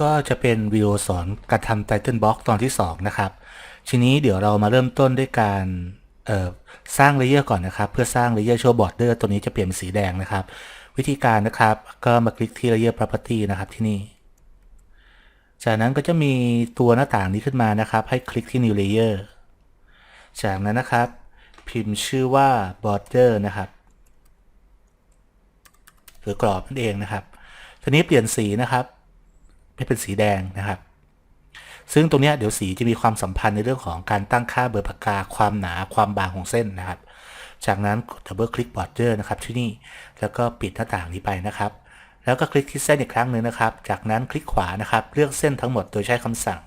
ก็จะเป็นวิดีโอสอนการทำ Title Box ตอนที่ 2 นะครับ ทีนี้เดี๋ยวเรามาเริ่มต้นด้วยการสร้างเลเยอร์ก่อนนะครับ เพื่อสร้างเลเยอร์โชว์บอร์ดเดอร์ตัวนี้จะเปลี่ยนเป็นสีแดงนะครับ วิธีการนะครับก็มาคลิกที่ Layer Property นะครับที่นี่ จากนั้นก็จะมีตัวหน้าต่างนี้ขึ้นมานะครับ ให้คลิกที่ New Layer จากนั้นนะครับ พิมพ์ชื่อว่า border นะครับหรือกรอบนั่นเองนะครับทีนี้เปลี่ยนสีนะครับ ให้เป็นสีแดงนะครับ ซึ่งตรงนี้เดี๋ยวสีจะมีความสัมพันธ์ในเรื่องของการตั้งค่าเบอร์ปากกา ความหนาความบางของเส้นนะครับ จากนั้นกด double click border นะครับที่นี่แล้วก็ปิดหน้าต่างนี้ไปนะครับ แล้วก็คลิกที่เส้นอีกครั้งหนึ่งนะครับ จากนั้นคลิกขวานะครับเลือกเส้นทั้งหมดโดยใช้คำสั่ง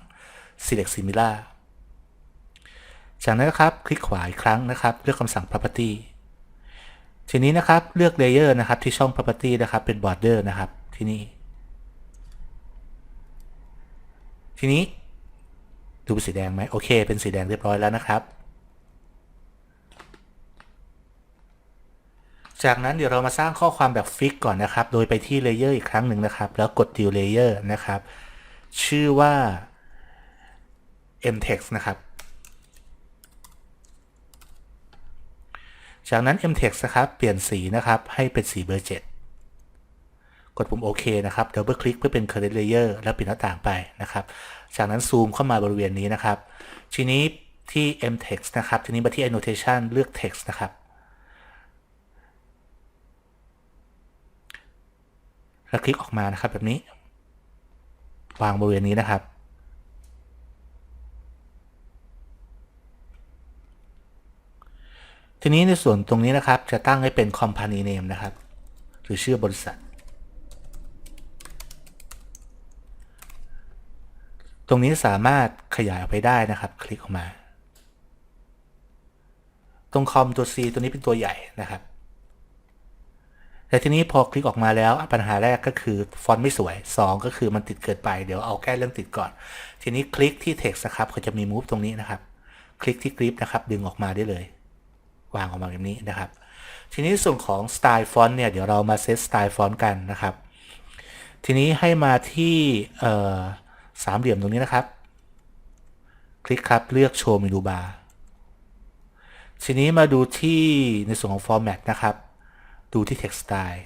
select similar จากนั้นนะครับคลิกขวาอีกครั้งนะครับเลือกคำสั่ง property ทีนี้นะครับเลือก layer นะครับที่ช่อง property นะครับเป็น border นะครับที่นี่ ทีนี้ดูเป็นสีแดงไหมโอเค เป็นสีแดงเรียบร้อยแล้วนะครับ จากนั้นเดี๋ยวเรามาสร้างข้อความแบบฟิกก่อนนะครับ โดยไปที่ Layer อีกครั้งหนึ่งนะครับ แล้วกด New Layer นะครับ ชื่อว่า mtext นะครับ จากนั้น mtext นะครับ เปลี่ยนสีนะครับ ให้เป็นสีเบอร์ 7 กดปุ่มโอเคนะครับดับเบิลคลิกเพื่อเป็น current layer แล้วปิดหน้าต่างไปนะครับ จากนั้นซูมเข้ามาบริเวณนี้นะครับ ทีนี้ที่ mtext นะครับ ทีนี้มาที่ annotation เลือก text นะครับ แล้วคลิกออกมานะครับแบบนี้ วางบริเวณนี้นะครับทีนี้ในส่วนตรงนี้นะครับจะตั้งให้เป็น company name นะครับ หรือชื่อบริษัท ตรงนี้สามารถขยายออกไปได้นะครับ คลิกออกมา ตรงคอมตัว C ตัวนี้เป็นตัวใหญ่นะครับ แต่ทีนี้พอคลิกออกมาแล้วปัญหาแรกก็คือฟอนต์ไม่สวย 2 ก็คือมันติดเกินไป เดี๋ยวเอาแก้เรื่องติดก่อน ทีนี้คลิกที่ text นะครับเขาจะมี move ตรงนี้นะครับ คลิกที่กริปนะครับ ดึงออกมาได้เลย วางออกมาแบบนี้นะครับ ทีนี้ส่วนของ style font เนี่ย เดี๋ยวเรามาเซต style font กันนะครับ ทีนี้ให้มาที่ สามเหลี่ยมตรงนี้นะครับ คลิกครับเลือกโชว์เมนูบาร์ทีนี้มาดูที่ในส่วนของ format นะครับ ดูที่ text style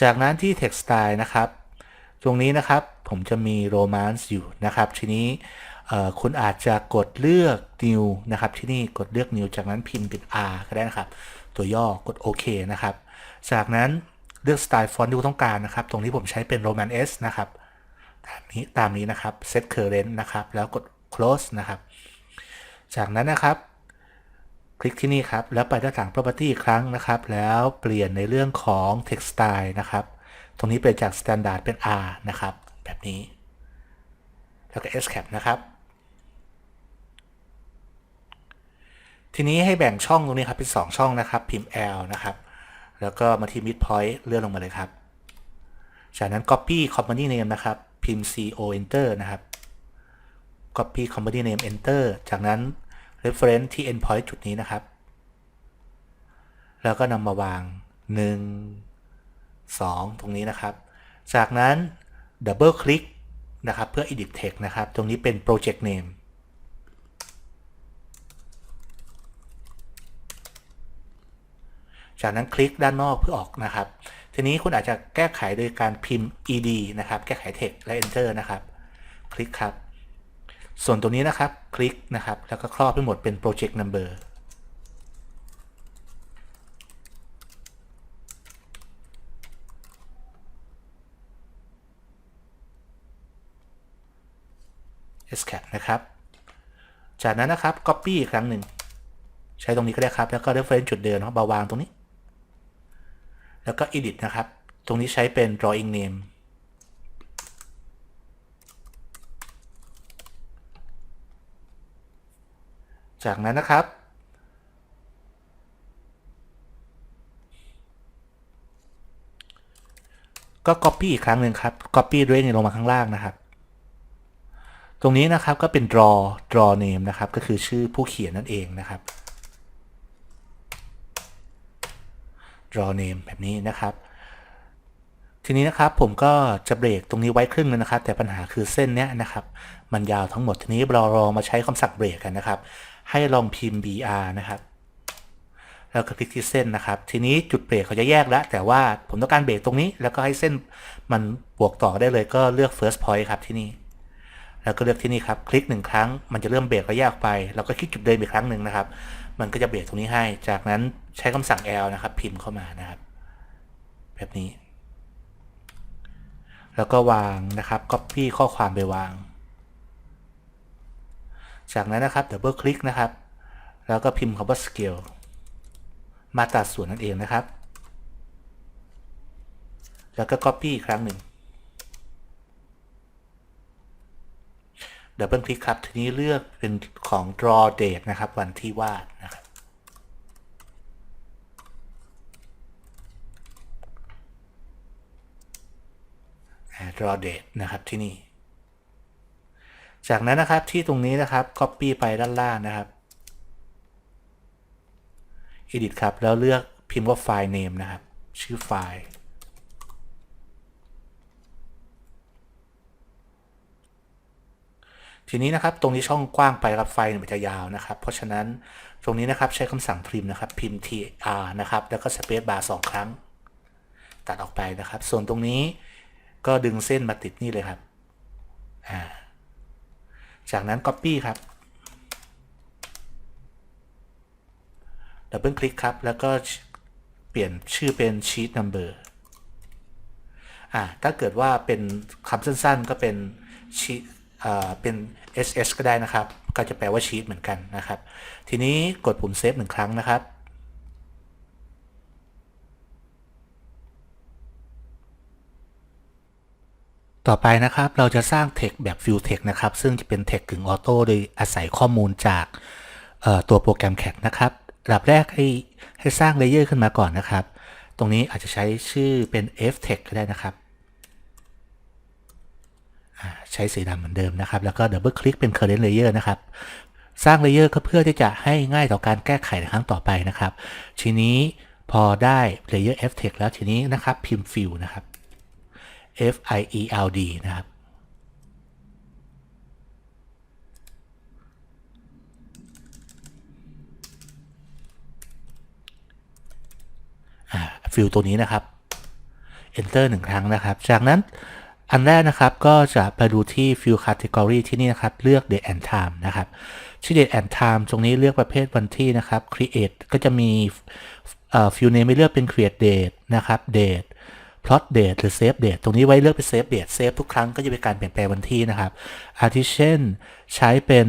จากนั้นที่ text style นะครับ ตรงนี้นะครับผมจะมี romance อยู่นะครับ ทีนี้คุณอาจจะกดเลือก new นะครับ ที่นี่กดเลือก new จากนั้นพิมพ์เป็น r ก็ได้นะครับ ตัวย่อกดโอเคนะครับ จากนั้นเลือกสไตล์ฟอนต์ที่คุณต้องการนะครับ ตรงนี้ผมใช้เป็น Roman S นะครับ นี้ตามนี้นะครับ set current นะครับ แล้วกด close นะครับ จากนั้นนะครับ คลิกที่นี่ครับ แล้วไปด้านหลัง property อีกครั้งนะครับ แล้วเปลี่ยนในเรื่องของ text style นะครับ ตรงนี้เปลี่ยนจาก standard เป็น R นะครับ แบบนี้ แล้วก็ escape นะครับ ทีนี้ให้แบ่งช่องตรงนี้ครับเป็น 2 ช่องนะครับ พิมพ์ L นะครับ แล้วก็มาที่ midpoint เลื่อนลงมาเลยครับ จากนั้น copy company name นะครับ พิมพ์ co enter นะครับ copy company name enter จากนั้น reference ที่ endpoint จุดนี้นะครับ แล้วก็นำมาวาง 1 2 ตรงนี้นะครับ จากนั้น double click นะครับ เพื่อ edit text นะครับ ตรงนี้เป็น project name จากนั้นคลิกด้านนอกเพื่อออกนะครับ ทีนี้คุณอาจจะแก้ไขโดยการพิมพ์ ed นะครับ แก้ไข text และ enter นะครับ คลิกครับ ส่วนตรงนี้นะครับ คลิกนะครับ แล้วก็ครอบให้หมดเป็น project number เ escape นะครับ จากนั้นนะครับ copy อีกครั้งหนึ่ง ใช้ตรงนี้ก็ได้ครับ แล้วก็ reference จุดเดิมนะบาวางตรงนี้ แล้วก็ edit นะครับ ตรงนี้ใช้เป็น drawing name จากนั้นนะครับ ก็ copy อีกครั้งหนึ่งครับ copy ด้วยลงมาข้างล่างนะครับ ตรงนี้นะครับก็เป็น draw draw name นะครับ ก็คือชื่อผู้เขียนนั่นเองนะครับ draw name แบบนี้นะครับ ทีนี้นะครับผมก็จะเบรกตรงนี้ไว้ครึ่งนึงนะครับ แต่ปัญหาคือเส้นเนี้ยนะครับ มันยาวทั้งหมดทีนี้เราลองมาใช้คำสั่งเบรกกันนะครับ ให้ลองพิมพ์ br นะครับแล้วก็คลิกที่เส้นนะครับ ทีนี้จุดเบรกเขาจะแยกแล้ว แต่ว่าผมต้องการเบรกตรงนี้ แล้วก็ให้เส้นมันบวกต่อได้เลยก็เลือก first point ครับที่นี่แล้วก็เลือกที่นี่ครับ คลิกหนึ่งครั้ง มันจะเริ่มเบรกแล้วแยกออกไป เราก็คลิกจุดเดิมอีกครั้งหนึ่งนะครับ มันก็จะเบรกตรงนี้ให้ จากนั้น ใช้คำสั่ง L นะครับ พิมพ์เข้ามานะครับ แบบนี้ แล้วก็วางนะครับ copy ข้อความไปวาง จากนั้นนะครับ double click นะครับ แล้วก็พิมพ์คำว่า scale มาตราส่วนนั่นเองนะครับ แล้วก็ copy อีกครั้งหนึ่งดับเบิลคลิกครับ ทีนี้เลือกเป็นของ draw date นะครับ วันที่วาดนะครับ อ่า draw date นะครับที่นี่ จากนั้นนะครับที่ตรงนี้นะครับ copy ไปด้านล่างนะครับ edit ครับ แล้วเลือกพิมพ์ว่า file name นะครับ ชื่อไฟล์ทีนี้นะครับตรงนี้ช่องกว้างไปครับไฟล์มันจะยาวนะครับ เพราะฉะนั้นตรงนี้นะครับใช้คำสั่งพิมพ์นะครับ พิมพ์ tr นะครับ แล้วก็ space bar สองครั้ง ตัดออกไปนะครับ ส่วนตรงนี้ ก็ดึงเส้นมาติดนี่เลยครับาจากนั้น copy ครับดับเบิลคลิกครับ แล้วก็เปลี่ยนชื่อเป็น sheet number อ่า ถ้าเกิดว่าเป็นคำสั้นๆ ก็เป็น sheet อ่าเป็น ss ก็ได้นะครับ ก็จะแปลว่า sheet เหมือนกันนะครับ ทีนี้กดปุ่มเซฟหนึ่งครั้งนะครับ ต่อไปนะครับเราจะสร้าง text แบบ fill text นะครับ ซึ่งจะเป็น text กึ่งออโต้โดยอาศัยข้อมูลจากตัวโปรแกรม CAD นะครับระดับแรกให้ให้สร้างเลเยอร์ขึ้นมาก่อนนะครับ ตรงนี้อาจจะใช้ชื่อเป็น f text ก็ได้นะครับ ใช้สีดำเหมือนเดิมนะครับ แล้วก็ดับเบิลคลิกเป็น current layer นะครับ สร้างเลเยอร์ก็เพื่อที่จะให้ง่ายต่อการแก้ไขในครั้งต่อไปนะครับ ทีนี้พอได้เลเยอร์ f text แล้วทีนี้นะครับพิมพ์ fill นะครับ F I E L D นะครับ ฟิลตัวนี้นะครับ Enter หนึ่งครั้งนะครับ จากนั้นอันแรกนะครับก็จะไปดูที่ Field Category ที่นี่นะครับ เลือก Date and Time นะครับ ที่ Date and Time ตรงนี้เลือกประเภทวันที่นะครับ Create ก็จะมีเอ่อ Field Name ไม่เลือกเป็น Create Date นะครับ Date plot date หรือ save date ตรงนี้ไว้เลือกเป็น save date save ทุกครั้งก็จะเป็นการเปลี่ยนแปลงวันที่นะครับ อาทิเช่นใช้เป็น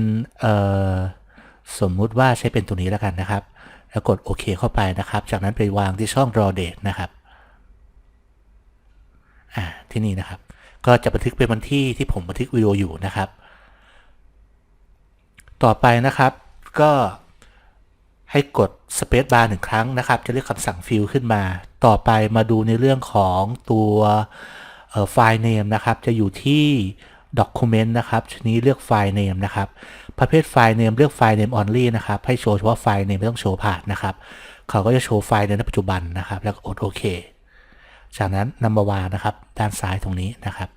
สมมุติว่าใช้เป็นตัวนี้แล้วกันนะครับ แล้วกดโอเคเข้าไปนะครับ จากนั้นไปวางที่ช่อง draw date นะครับที่นี่นะครับ ก็จะบันทึกเป็นวันที่ที่ผมบันทึกวิดีโออยู่นะครับ ต่อไปนะครับก็ ให้กด Space Bar หนึ่งครั้งนะครับ จะเรียกคำสั่ง Fill ขึ้นมา ต่อไปมาดูในเรื่องของตัวไฟล์ name นะครับ จะอยู่ที่ Document นะครับทีนี้เลือกไฟล์ name นะครับ ประเภทไฟล์ name เลือกไฟล์ name only นะครับ ให้โชว์เฉพาะไฟล์ name ไม่ต้องโชว์ผ่านนะครับ เขาก็จะโชว์ไฟล์ในปัจจุบันนะครับ แล้วก็กดโอเค จากนั้นนำมาวางนะครับ ด้านซ้ายตรงนี้นะครับ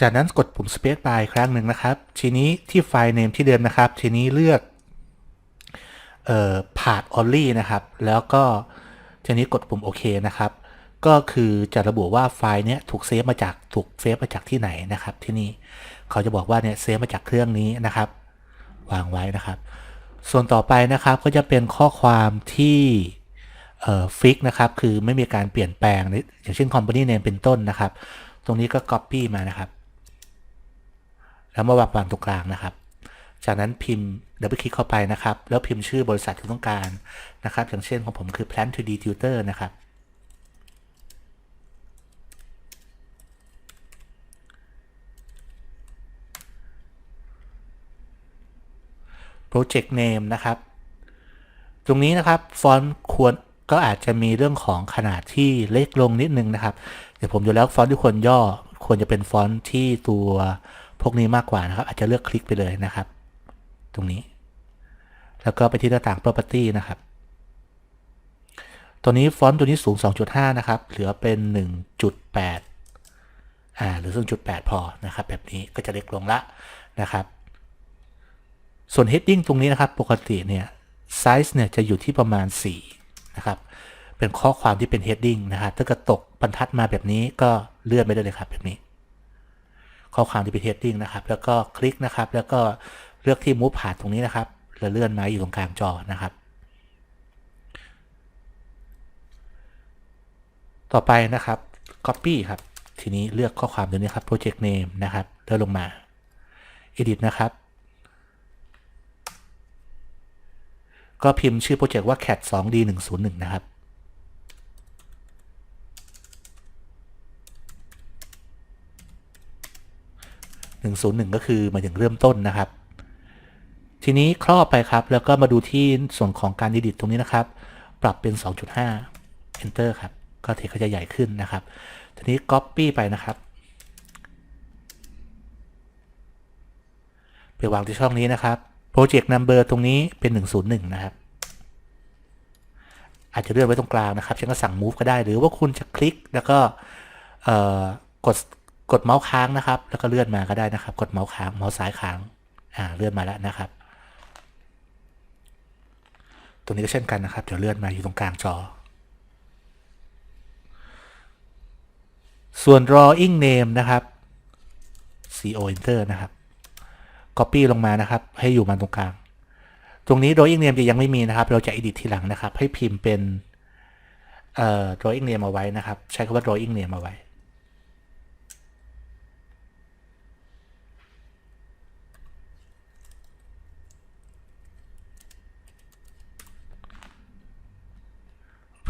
จากนั้นกดปุ่ม Space Bar อีกครั้งหนึ่งนะครับ ทีนี้ที่ไฟล์ name ที่เดิมนะครับ ทีนี้เลือกเอ่อ part only นะครับ แล้วก็ทีนี้กดปุ่มโอเคนะครับ ก็คือจะระบุว่าไฟล์เนี้ยถูกเซฟมาจากถูกเซฟมาจากที่ไหนนะครับ ที่นี่เขาจะบอกว่าเนี่ยเซฟมาจากเครื่องนี้นะครับ วางไว้นะครับ ส่วนต่อไปนะครับก็จะเป็นข้อความที่ฟิกนะครับ คือไม่มีการเปลี่ยนแปลงอย่างเช่น company name เป็นต้นนะครับ ตรงนี้ก็ copy มานะครับ แล้วมาวางวางตรงกลางนะครับ จากนั้นพิมพ์ดับเบิลคลิกเข้าไปนะครับ แล้วพิมพ์ชื่อบริษัทที่ต้องการนะครับ อย่างเช่นของผมคือ Plan 2D Tutor นะครับ Project Name นะครับ ตรงนี้นะครับฟอนต์ควรก็อาจจะมีเรื่องของขนาดที่เล็กลงนิดนึงนะครับ เดี๋ยวผมดูแล้วฟอนต์ที่ควรย่อควรจะเป็นฟอนต์ที่ตัว พวกนี้มากกว่านะครับ อาจจะเลือกคลิกไปเลยนะครับ ตรงนี้ แล้วก็ไปที่หน้าต่าง property นะครับ ตัวนี้ฟอนต์ตัวนี้สูง 2.5 นะครับ เหลือเป็น 1.8 อ่า หรือ 0.8 พอนะครับ แบบนี้ก็จะเล็กลงละนะครับ ส่วน heading ตรงนี้นะครับ ปกติเนี่ย size เนี่ยจะอยู่ที่ประมาณ 4 นะครับเป็นข้อความที่เป็น heading นะครับถ้าเกิดตกบรรทัดมาแบบนี้ก็เลื่อนไปได้เลยครับแบบนี้ ข้อความที่เป็น heading นะครับ แล้วก็คลิกนะครับ แล้วก็เลือกที่ move ผ่านตรงนี้นะครับแล้วเลื่อนมาอยู่ตรงกลางจอนะครับ ต่อไปนะครับ copy ครับ ทีนี้เลือกข้อความตัวนี้ครับ project name นะครับเลื่อนลงมา edit นะครับ ก็พิมพ์ชื่อโปรเจกต์ว่า cat 2 d 1 0 1นะครับ 101 ก็คือมายถึงเริ่มต้นนะครับ ทีนี้ครอบไปครับ แล้วก็มาดูที่ส่วนของการ edit ตรงนี้นะครับ ปรับเป็น 2.5 enter ครับ ก็เทคก็จะใหญ่ขึ้นนะครับ ทีนี้ copy ไปนะครับไปวางที่ช่องนี้นะครับ project number ตรงนี้เป็น 101 นะครับ อาจจะเลื่อนไว้ตรงกลางนะครับฉันก็สั่ง move ก็ได้ หรือว่าคุณจะคลิกแล้วก็กด กดเมาส์ค้างนะครับ แล้วก็เลื่อนมาก็ได้นะครับ กดเมาส์ค้างเมาส์ซ้ายค้างอ่าเลื่อนมาแล้วนะครับ ตรงนี้ก็เช่นกันนะครับ เดี๋ยวเลื่อนมาอยู่ตรงกลางจอ ส่วน drawing name นะครับ co enter นะครับ copy ลงมานะครับ ให้อยู่มาตรงกลาง ตรงนี้ drawing name จะยังไม่มีนะครับ เราจะ edit ทีหลังนะครับ ให้พิมพ์เป็นเอ่อ drawing name เอาไว้นะครับ ใช้คำว่า drawing name เอาไว้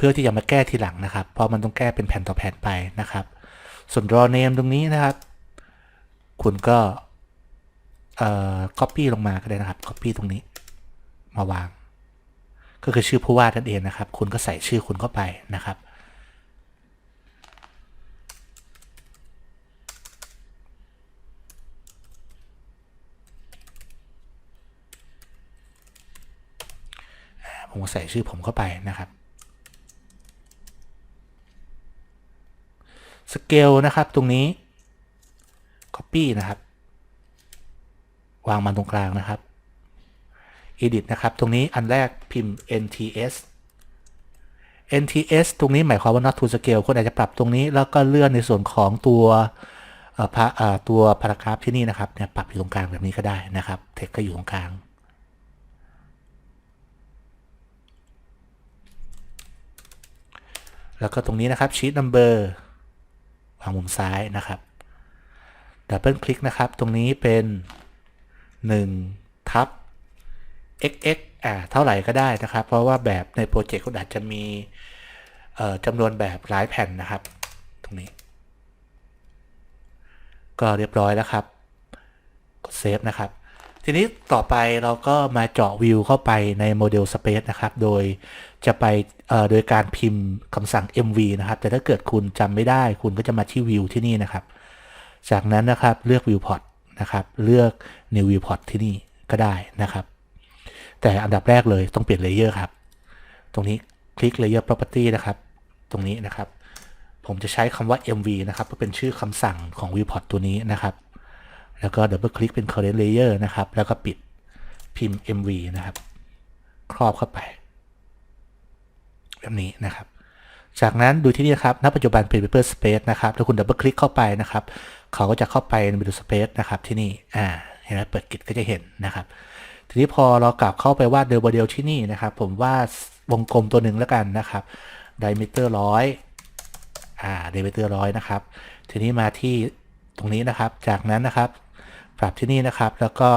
เพื่อที่จะมาแก้ทีหลังนะครับ เพราะมันต้องแก้เป็นแผ่นต่อแผ่นไปนะครับ ส่วน raw name ตรงนี้นะครับ คุณก็เอ่อ copy ลงมาก็ได้นะครับ copy ตรงนี้ มาวาง ก็คือชื่อผู้วาดนั่นเองนะครับ คุณก็ใส่ชื่อคุณเข้าไปนะครับผมใส่ชื่อผมเข้าไปนะครับ สเกลนะครับตรงนี้ copy นะครับ วางมันตรงกลางนะครับ edit นะครับ ตรงนี้อันแรกพิมพ์ nts nts ตรงนี้หมายความว่า not to scale คุณอาจจะปรับตรงนี้ แล้วก็เลื่อนในส่วนของตัวพระตัวพารากราฟที่นี่นะครับเนี่ยปรับอยู่ตรงกลางแบบนี้ก็ได้นะครับเทคก็อยู่ตรงกลางแล้วก็ตรงนี้นะครับ sheet number วางมุมซ้ายนะครับดับเบิลคลิกนะครับ ตรงนี้เป็น1ทับ xx อ่าเท่าไหร่ก็ได้นะครับ เพราะว่าแบบในโปรเจกต์คุณอาจจะมีจำนวนแบบหลายแผ่นนะครับ ตรงนี้ ก็เรียบร้อยแล้วครับ กดเซฟนะครับ ทีนี้ต่อไปเราก็มาเจาะวิวเข้าไปในโมเดล Space นะครับ โดยจะไปโดยการพิมพ์คำสั่ง mv นะครับ แต่ถ้าเกิดคุณจำไม่ได้คุณก็จะมาที่วิวที่นี่นะครับ จากนั้นนะครับเลือก viewport นะครับ เลือก new viewport ที่นี่ก็ได้นะครับ แต่อันดับแรกเลยต้องเปลี่ยนเลเยอร์ครับ ตรงนี้คลิก layer property นะครับ ตรงนี้นะครับ ผมจะใช้คำว่า mv นะครับเพื่อเป็นชื่อคำสั่งของ viewport ตัวนี้นะครับ แล้วก็ดับเบิลคลิกเป็น current layer นะครับ แล้วก็ปิดพิมพ์ mv นะครับ ครอบเข้าไป แบบนี้นะครับ จากนั้นดูที่นี่นะครับ ณ ปัจจุบันเป็น paper space นะครับ แล้วคุณดับเบิลคลิกเข้าไปนะครับ เขาก็จะเข้าไปใน paper space นะครับที่นี่ อ่า เห็นไหมเปิดกิจก็จะเห็นนะครับ ทีนี้พอเรากลับเข้าไปวาดเดลโมเดลที่นี่นะครับ ผมวาดวงกลมตัวหนึ่งแล้วกันนะครับ diameter ร้อยอ่า diameter ร้อยนะครับ ทีนี้มาที่ตรงนี้นะครับ จากนั้นนะครับ ปรับที่นี่นะครับ แล้วก็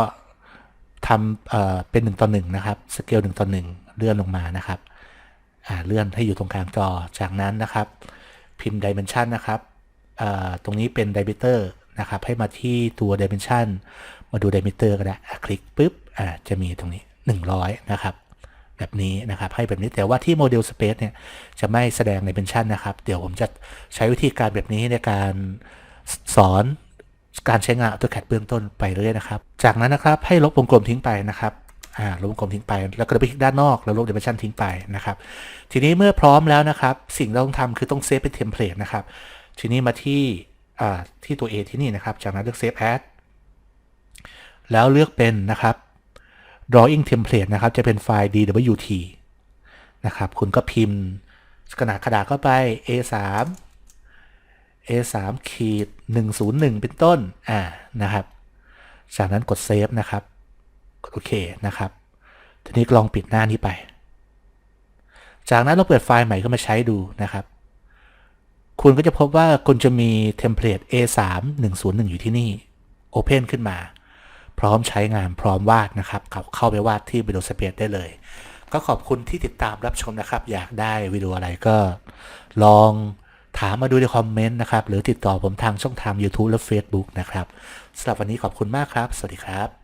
ทำเเป็น1ต่อ1นะครับ สเกล1ต่อ1เลื่อนลงมานะครับอ่าเลื่อนให้อยู่ตรงกลางจอ จากนั้นนะครับ พิมพ์ dimension นะครับอ่าตรงนี้เป็น diameter นะครับ ให้มาที่ตัว dimension มาดู diameter ก็ได้อะคลิกปุ๊บอ่าจะมีตรงนี้ 100 นะครับ แบบนี้นะครับ ให้แบบนี้ แต่ว่าที่ model space เนี่ย จะไม่แสดง dimension นะครับ เดี๋ยวผมจะใช้วิธีการแบบนี้ในการสอน การใช้งาน AutoCAD เบื้องต้นไปเรื่อยนะครับ จากนั้นนะครับให้ลบวงกลมทิ้งไปนะครับอ่าลบวงกลมทิ้งไป แล้วก็ไปคลิกด้านนอกแล้วลบ dimension ทิ้งไปนะครับ ทีนี้เมื่อพร้อมแล้วนะครับ สิ่งที่เราต้องทำคือต้องเซฟเป็นเทมเพลตนะครับ ทีนี้มาที่อ่าที่ตัว A ที่นี่นะครับ จากนั้นเลือก Save As แล้วเลือกเป็นนะครับ drawing template นะครับ จะเป็นไฟล์ dwt นะครับ คุณก็พิมพ์ขนาดกระดาษเข้าไป A3 A3 ขีด101 เป็นต้น อ่า นะครับ จากนั้นกดเซฟนะครับ กดโอเคนะครับ ทีนี้ลองปิดหน้านี้ไป จากนั้นเราเปิดไฟล์ใหม่ขึ้นมาใช้ดูนะครับ คุณก็จะพบว่าคุณจะมีเทมเพลต A3 101 อยู่ที่นี่ Open ขึ้นมา พร้อมใช้งานพร้อมวาดนะครับเข้าเข้าไปวาดที่ Windows Space ได้เลย ก็ขอบคุณที่ติดตามรับชมนะครับ อยากได้วิดีโออะไรก็ลอง ถามมาดูในคอมเมนต์นะครับ หรือติดต่อผมทางช่องทาง YouTube และ Facebook นะครับสำหรับวันนี้ขอบคุณมากครับ สวัสดีครับ